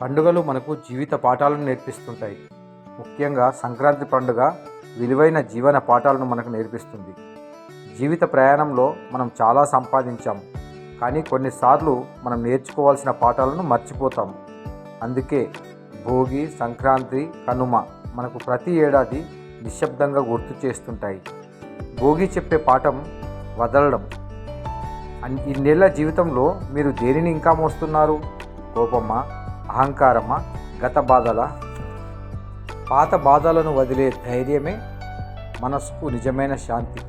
పండుగలు మనకు జీవిత పాఠాలను నేర్పిస్తుంటాయి. ముఖ్యంగా సంక్రాంతి పండుగ విలువైన జీవన పాఠాలను మనకు నేర్పిస్తుంది. జీవిత ప్రయాణంలో మనం చాలా సంపాదించాం. కానీ కొన్నిసార్లు మనం నేర్చుకోవాల్సిన పాఠాలను మర్చిపోతాం. అందుకే భోగి సంక్రాంతి కనుమ మనకు ప్రతి ఏడాది నిశ్శబ్దంగా గుర్తు చేస్తుంటాయి. భోగి చెప్పే పాఠం వదలడం. ఇన్నేళ్ళ జీవితంలో మీరు దేనిని ఇంకా మోస్తున్నారు? కోపమా? అహంకారమా? గత బాధల? పాత బాధలను వదిలే ధైర్యమే మనసుకు నిజమైన శాంతి.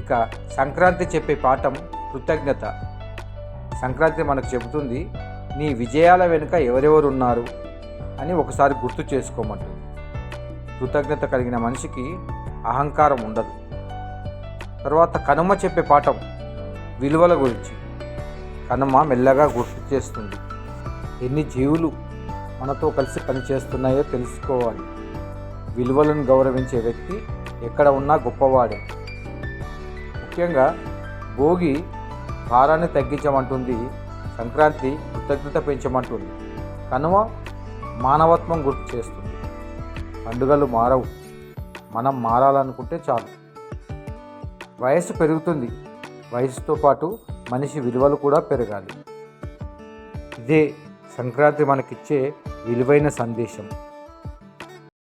ఇక సంక్రాంతి చెప్పే పాఠం కృతజ్ఞత. సంక్రాంతి మనకు చెబుతుంది నీ విజయాల వెనుక ఎవరెవరు ఉన్నారు అని ఒకసారి గుర్తు చేసుకోమంటుంది. కృతజ్ఞత కలిగిన మనిషికి అహంకారం ఉండదు. తర్వాత కనుమ చెప్పే పాఠం విలువల గురించి. కనుమ మెల్లగా గుర్తు చేస్తుంది. ఎన్ని జీవులు మనతో కలిసి పనిచేస్తున్నాయో తెలుసుకోవాలి. విలువలను గౌరవించే వ్యక్తి ఎక్కడ ఉన్నా గొప్పవాడే. ముఖ్యంగా భోగి భారాన్ని తగ్గించమంటుంది సంక్రాంతి కృతజ్ఞత పెంచమంటుంది కనుమ మానవత్వం గుర్తు చేస్తుంది. పండుగలు మారవు మనం మారాలనుకుంటే చాలు. వయస్సు పెరుగుతుంది వయసుతో పాటు మనిషి విలువలు కూడా పెరగాలి. ఇదే సంక్రాంతి మనకిచ్చే విలువైన సందేశం.